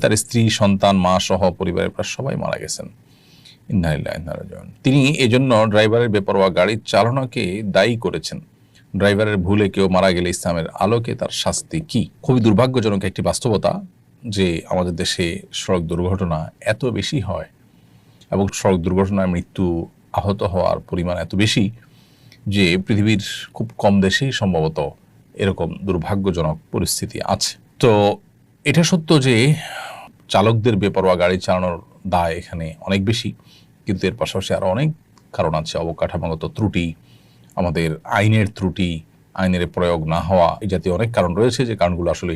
তার স্ত্রী, সন্তান, মা সহ পরিবারের প্রায় সবাই মারা গেছেন। তিনি এজন্য ড্রাইভারের বেপরোয়া গাড়ির চালনাকে দায়ী করেছেন। ড্রাইভারের ভুলে কেউ মারা গেলে ইসলামের আলোকে তার শাস্তি কি? খুবই দুর্ভাগ্যজনক একটি বাস্তবতা যে আমাদের দেশে সড়ক দুর্ঘটনা এত বেশি হয় এবং সড়ক দুর্ঘটনায় মৃত্যু আহত হওয়ার পরিমাণ এত বেশি যে পৃথিবীর খুব কম দেশেই সম্ভবত এরকম দুর্ভাগ্যজনক পরিস্থিতি আছে। তো এটা সত্য যে চালকদের বেপরোয়া গাড়ি চালানোর দায় এখানে অনেক বেশি। কিন্তু এর পাশাপাশি আরও অনেক কারণ আছে, অবকাঠামোগত ত্রুটি, আমাদের আইনের ত্রুটি, আইনের প্রয়োগ না হওয়া এই জাতীয় অনেক কারণ রয়েছে যে কারণগুলো আসলে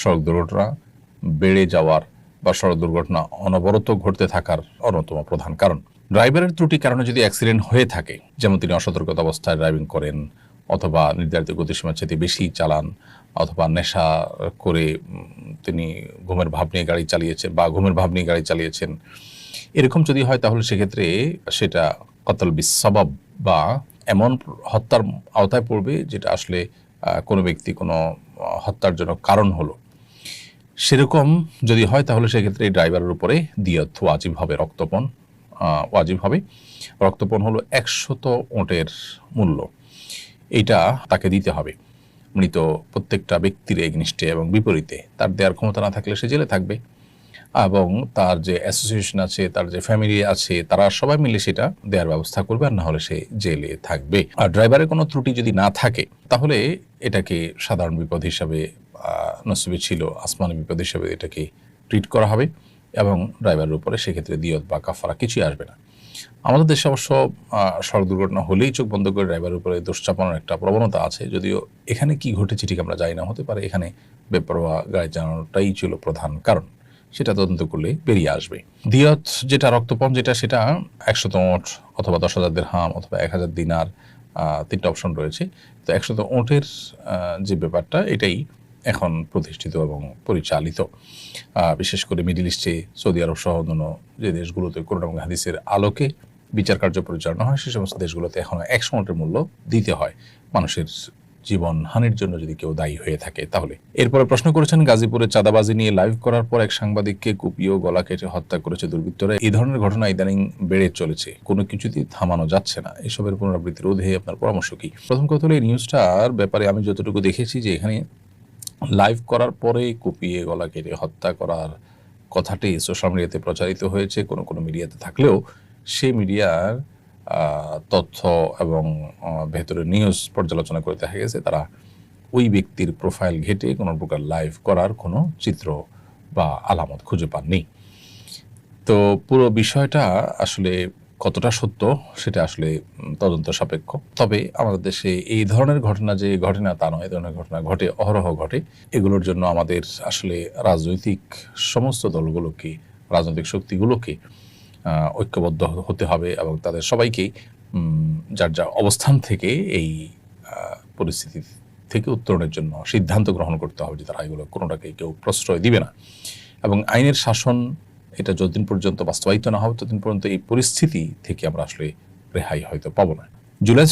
সড়ক দুর্ঘটনা বেড়ে যাওয়ার বা সড়ক দুর্ঘটনা অনবরত ঘটতে থাকার অন্যতম প্রধান কারণ। ড্রাইভারের ত্রুটি কারণে যদি অ্যাক্সিডেন্ট হয়ে থাকে, যেমন তিনি অসতর্কতা অবস্থায় ড্রাইভিং করেন অথবা নির্ধারিত গতিসীমার চেয়ে বেশি চালান অথবা নেশা করে তিনি ঘুমের ভাব নিয়ে গাড়ি চালিয়েছেন বা ঘুমের ভাব নিয়ে গাড়ি চালিয়েছেন। এরকম যদি হয় তাহলে সেক্ষেত্রে সেটা কতল বিসবাব বা এমন হত্যার আওতায় পড়বে যেটা আসলে কোনো ব্যক্তি কোনো হত্যার জন্য কারণ হলো। সেরকম যদি হয় তাহলে সেক্ষেত্রে এই ড্রাইভারের উপরে দিয়ত ওয়াজিব হবে, রক্তপণ ওয়াজিব হবে। রক্তপণ হলো একশত ওঁটের মূল্য। এইটা তাকে দিতে হবে। মৃত প্রত্যেকটা ব্যক্তির এগনিষ্ঠে এবং বিপরীতে। তার দেওয়ার ক্ষমতা না থাকলে সে জেলে থাকবে। এবং তার যে অ্যাসোসিয়েশন আছে, তার যে ফ্যামিলি আছে, তারা সবাই মিলে সেটা দেওয়ার ব্যবস্থা করবে আর না হলে সে জেলে থাকবে। আর ড্রাইভারের কোনো ত্রুটি যদি না থাকে, তাহলে এটাকে সাধারণ বিপদ হিসাবে নসিবে ছিল, আসমানি বিপদ হিসাবে এটাকে ট্রিট করা হবে। এবং ড্রাইভারের উপরে, সেক্ষেত্রে দিয়ত বা কাফারা কিছুই আসবে না। আমাদের দেশে অবশ্য সড়ক দুর্ঘটনা হলেই চোখ বন্ধ করে ড্রাইভারের উপরে দোষ চাপানোর একটা প্রবণতা আছে। যদিও এখানে কি ঘটেছে ঠিক আমরা জানি না, হতে পারে এখানে বেপরোয়া গাড়ি চালানোটাই ছিল প্রধান কারণ। সেটা তদন্ত করলে বেরিয়ে আসবে। দিয়ত যেটা রক্তপণ, যেটা সেটা একশত ওঁট অথবা দশ হাজার দেড়হাম অথবা এক হাজার দিনার তিনটা অপশন রয়েছে। তো একশত ওঁটের যে ব্যাপারটা, এটাই এখন প্রতিষ্ঠিত এবং পরিচালিত। বিশেষ করে মিডিল ইস্টে, সৌদি আরব সহ অন্যান্য যে দেশগুলোতে করোনা এবং হাদিসের আলোকে বিচার কার্য পরিচালনা হয়, সে সমস্ত দেশগুলোতে এখনও একশো ওঁটের মূল্য দিতে হয়। মানুষের জীবন হানির জন্য যদি কেউ দায়ী হয়ে থাকে তাহলে। এরপরে প্রশ্ন করেছেন, গাজীপুরে চাঁদাবাজি নিয়ে লাইভ করার পর এক সাংবাদিককে কুপিয়ে গলা কেটে হত্যা করেছে দুর্বৃত্তরা। এই ধরনের ঘটনা ইদানিং বেড়ে চলেছে। কোনো কিছুতেই থামানো যাচ্ছে না। এসবের পুনরাবৃত্তি রোধে আপনার পরামর্শ কি? প্রথম কথা হলো, এই নিউজটার ব্যাপারে আমি যতটুকু দেখেছি যে এখানে লাইভ করার পরে কুপিয়ে গলা কেটে হত্যা করার কথাটি সোশ্যাল মিডিয়াতে প্রচারিত হয়েছে। কোনো কোনো মিডিয়াতে থাকলেও সেই মিডিয়ার তথ্য এবং ভেতরে নিউজ পর্যালোচনা করে দেখা গেছে তারা ওই ব্যক্তির প্রোফাইল ঘেটে কোনো প্রকার লাইভ করার কোনো চিত্র বা আলামত খুঁজে পাননি। তো পুরো বিষয়টা আসলে কতটা সত্য সেটা আসলে তদন্ত সাপেক্ষ। তবে আমাদের দেশে এই ধরনের ঘটনা যে ঘটে না তা নয়, এই ধরনের ঘটনা ঘটে, অহরহ ঘটে, এগুলোর জন্য আমাদের আসলে রাজনৈতিক সমস্ত দলগুলোকে, রাজনৈতিক শক্তিগুলোকে ঐক্যবদ্ধ হতে হবে এবং তাদের সবাইকে যার যা অবস্থান থেকে এই পরিস্থিতি থেকে উত্তরণের জন্য সিদ্ধান্ত গ্রহণ করতে হবে যে তারা এগুলো কোনোটাকে কেউ প্রশ্রয় দিবে না। এবং আইনের শাসন এটা যতদিন পর্যন্ত বাস্তবায়িত না হবে, ততদিন পর্যন্ত এই পরিস্থিতি থেকে আমরা আসলে রেহাই হয়তো পাবো না। জুলাই